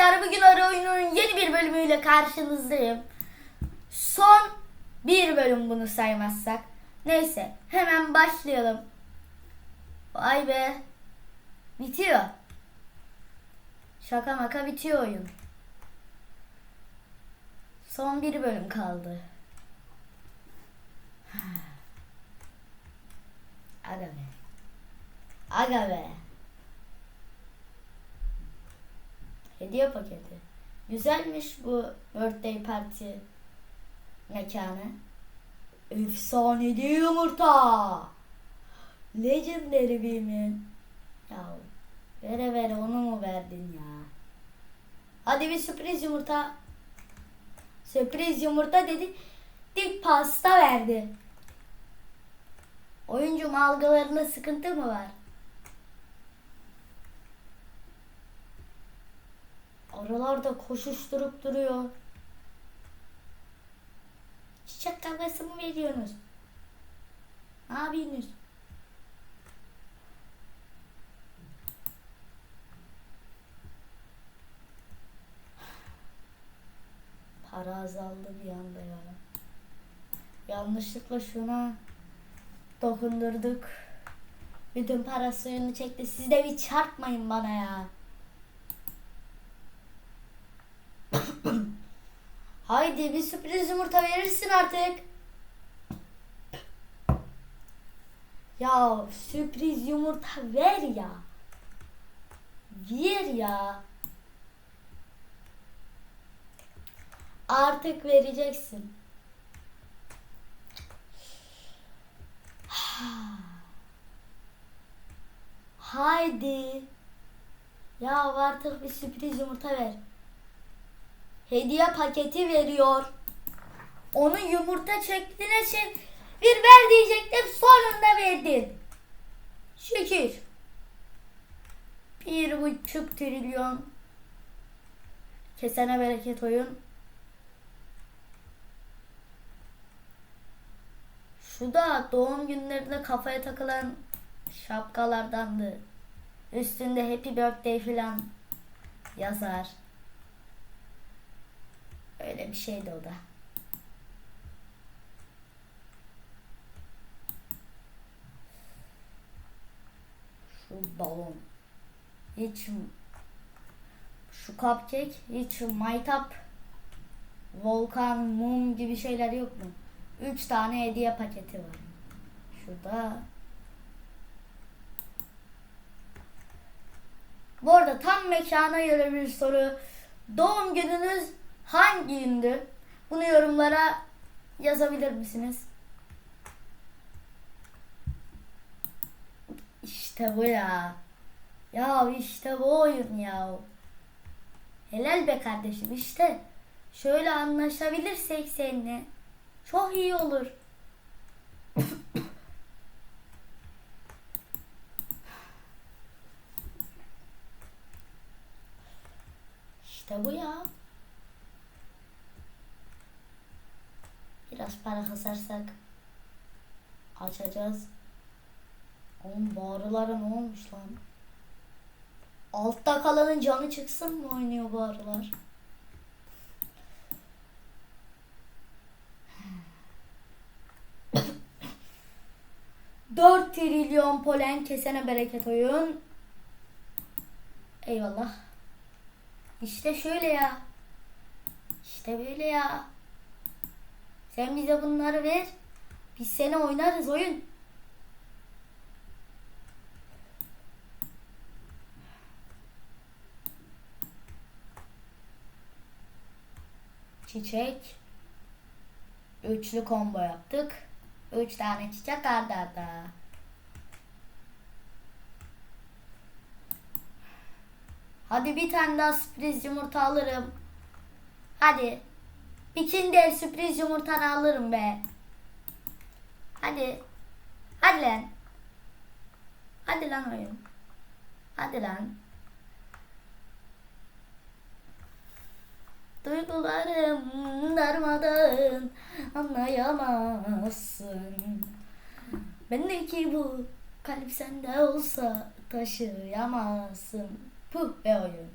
arkadaşlar bugün ara oyunun yeni bir bölümüyle karşınızdayım. Son bir bölüm bunu saymazsak. Neyse hemen başlayalım. Vay be. Bitiyor. Şaka maka bitiyor oyun. Son bir bölüm kaldı. Aga be. Aga be. Hediye paketi. Güzelmiş bu birthday party mekanı. Efsaneli yumurta. Legendary bir mi? Ya vere vere onu mu verdin ya? Hadi bir sürpriz yumurta. Sürpriz yumurta dedi. Dik pasta verdi. Oyuncu algılarında sıkıntı mı var? Aralarda koşuşturup duruyor. Çiçek kavgası mı veriyorsunuz? Ne yapıyorsunuz? Para azaldı bir anda ya. Yanlışlıkla şuna dokundurduk. Bütün para suyunu çekti. Siz de bir çarpmayın bana ya. Haydi bir sürpriz yumurta verirsin artık. Ya sürpriz yumurta ver ya. Ver ya. Artık vereceksin. Haydi. Ya artık bir sürpriz yumurta ver hediye paketi veriyor. Onun yumurta şekline şey bir ver diyecektim sonunda verdin. Şükür. Bir buçuk trilyon. Kesene bereket oyun. Şu da doğum günlerinde kafaya takılan şapkalardandı. Üstünde happy birthday falan yazar. Öyle bir şeydi o da. Şu balon. Hiç şu cupcake hiç maytap volkan mum gibi şeyler yok mu? Üç tane hediye paketi var. Şurada. Bu arada tam mekana göre bir soru. Doğum gününüz hangi gündü? Bunu yorumlara yazabilir misiniz? İşte bu ya. Ya işte bu oyun ya. Helal be kardeşim işte. Şöyle anlaşabilirsek seninle çok iyi olur. işte bu ya. Biraz para kasarsak açacağız. Oğlum bağrılara ne olmuş lan? Altta kalanın canı çıksın mı oynuyor bu arılar? Dört trilyon polen kesene bereket oyun. Eyvallah. İşte şöyle ya. İşte böyle ya. Sen bize bunları ver. Biz seni oynarız oyun. Çiçek. Üçlü combo yaptık. Üç tane çiçek arda arda. Hadi bir tane daha sürpriz yumurta alırım. Hadi. İçinde de sürpriz yumurtanı alırım be. Hadi. Hadi lan. Hadi lan oyun. Hadi lan. Duygularım darmadan anlayamazsın. Bendeki bu kalp sende olsa taşıyamazsın. Puh be oyun.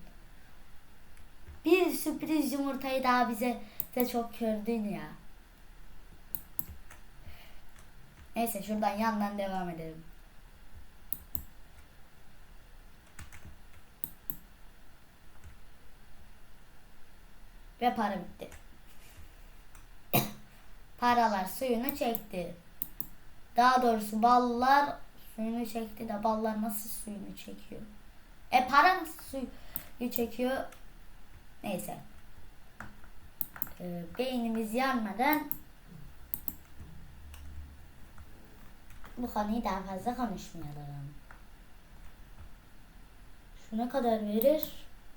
sürpriz yumurtayı daha bize de çok kördün ya. Neyse şuradan yandan devam edelim. Ve para bitti. Paralar suyunu çekti. Daha doğrusu ballar suyunu çekti de ballar nasıl suyunu çekiyor? E para nasıl suyu çekiyor? Neyse. Ee, beynimiz yanmadan bu konuyu daha fazla konuşmayalım. Şu ne kadar verir?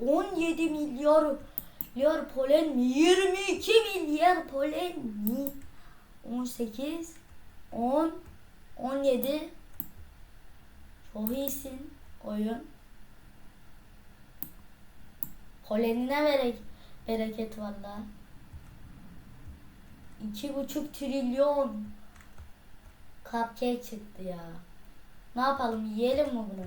17 milyar milyar polen mi? 22 milyar polen mi? 18 10 17 Çok iyisin oyun. Polenine berek bereket valla. İki buçuk trilyon cupcake çıktı ya. Ne yapalım yiyelim mi bunu?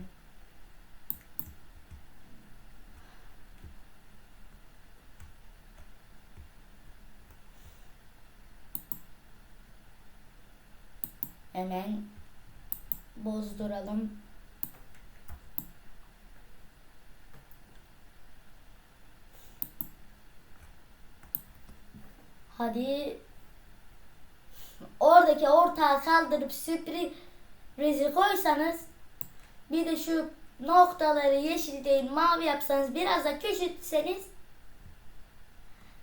Hemen bozduralım. Hadi oradaki ortağı kaldırıp sürprizi koysanız bir de şu noktaları yeşil değil mavi yapsanız biraz da küçültseniz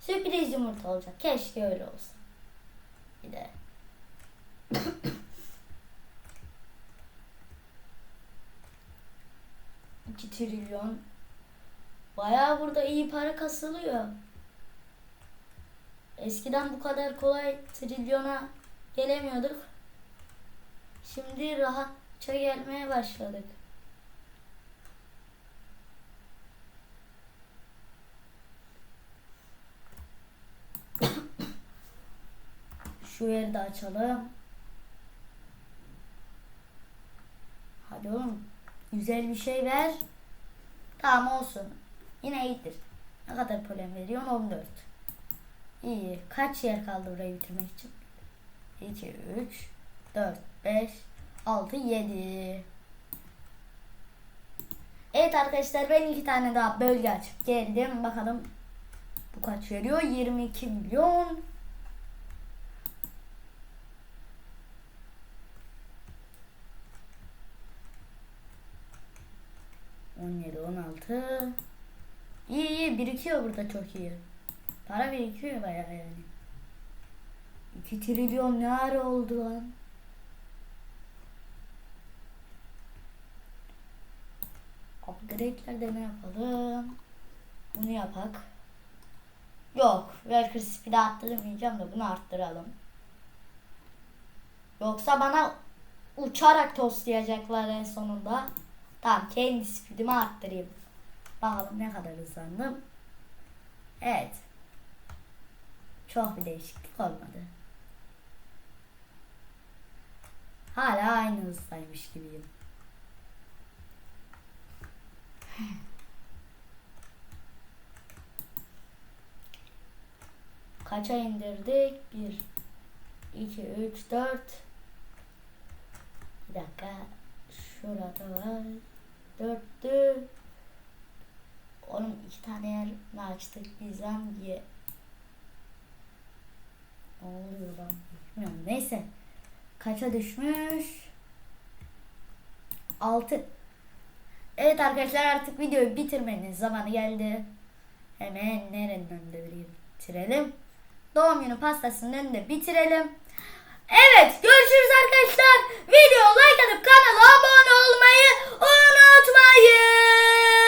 sürpriz yumurta olacak. Keşke öyle olsa. Bir de 2 trilyon. Bayağı burada iyi para kasılıyor. Eskiden bu kadar kolay trilyona gelemiyorduk. Şimdi rahatça gelmeye başladık. Şu yeri de açalım. Hadi oğlum. Güzel bir şey ver. Tamam olsun. Yine iyidir. Ne kadar polen veriyorsun? 14. İyi. Kaç yer kaldı burayı bitirmek için? 2, 3, 4, 5, 6, 7. Evet arkadaşlar ben iki tane daha bölge açıp geldim. Bakalım bu kaç veriyor? 22 milyon. On yedi, on altı. İyi iyi birikiyor burada çok iyi. Para birikiyor bayağı yani. 2 trilyon ne ara oldu lan? Upgrade'lerde ne yapalım? Bunu yapak. Yok. Worker speed'i arttırmayacağım da bunu arttıralım. Yoksa bana uçarak tostlayacaklar en sonunda. Tamam kendi speed'imi arttırayım. Bakalım ne kadar hızlandım. Evet. Çok bir değişiklik olmadı. Hala aynı hızdaymış gibiyim. Kaça indirdik? 1 2 3 4 Bir dakika. Şurada var. Dörttü. Onun iki tane yer mi açtık bizden diye. Ne oluyor lan? Bilmiyorum. Neyse. Kaça düşmüş? 6. Evet arkadaşlar artık videoyu bitirmenin zamanı geldi. Hemen nereden de bitirelim. Doğum günü pastasının önünde bitirelim. Evet görüşürüz arkadaşlar. Video like atıp kanala abone olmayı unutmayın.